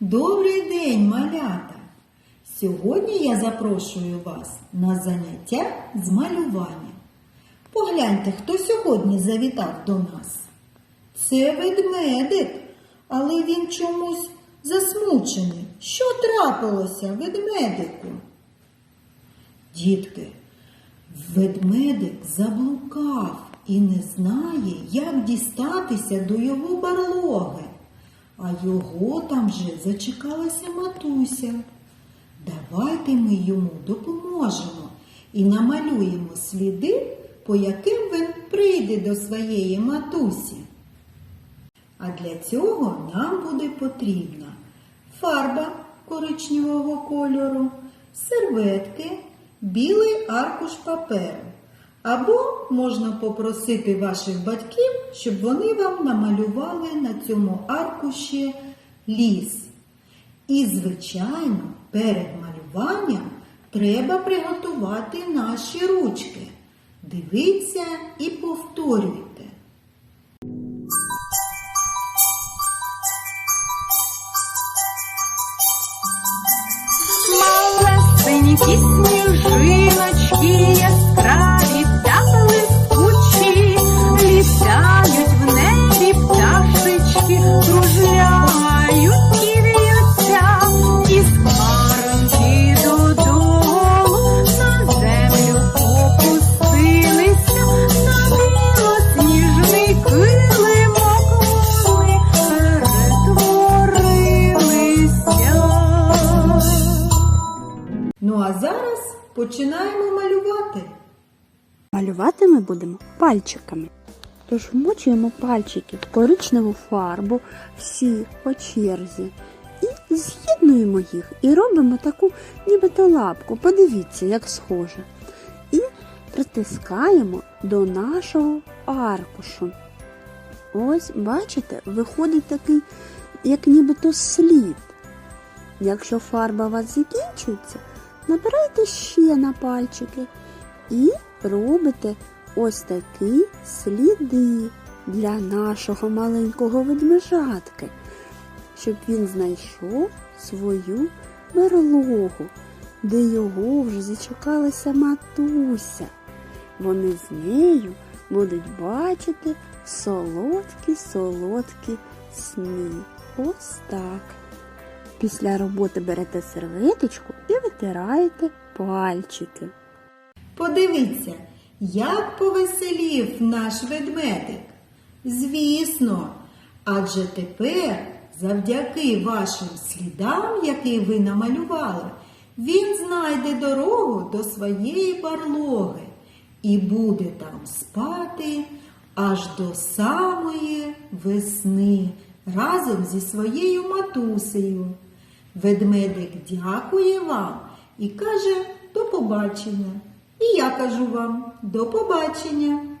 Добрий день, малята! Сьогодні я запрошую вас на заняття з малювання. Погляньте, хто сьогодні завітав до нас. Це ведмедик, але він чомусь засмучений. Що трапилося ведмедику? Дітки, ведмедик заблукав і не знає, як дістатися до його барлоги. А його там вже зачекалася матуся. Давайте ми йому допоможемо і намалюємо сліди, по яким він прийде до своєї матусі. А для цього нам буде потрібна фарба коричневого кольору, серветки, білий аркуш паперу. Або можна попросити ваших батьків, щоб вони вам намалювали на цьому аркуші ліс. І, звичайно, перед малюванням треба приготувати наші ручки. Дивіться і повторюйте. Малесенькі сніжиночки а зараз починаємо малювати. Малювати ми будемо пальчиками. Тож вмочуємо пальчики в коричневу фарбу всі по черзі. І з'єднуємо їх і робимо таку нібито лапку. Подивіться, як схоже. І притискаємо до нашого аркушу. Ось, бачите, виходить такий, як нібито слід. Якщо фарба у вас закінчується, набирайте ще на пальчики і робите ось такі сліди для нашого маленького ведмежатки, щоб він знайшов свою берлогу, де його вже зачекалася матуся. Вони з нею будуть бачити солодкі солодкі сни. Ось так. Після роботи берете серветочку і витираєте пальчики. Подивіться, як повеселів наш ведмедик. Звісно, адже тепер, завдяки вашим слідам, які ви намалювали, він знайде дорогу до своєї барлоги і буде там спати аж до самої весни разом зі своєю матусею. Ведмедик дякує вам і каже до побачення. І я кажу вам до побачення.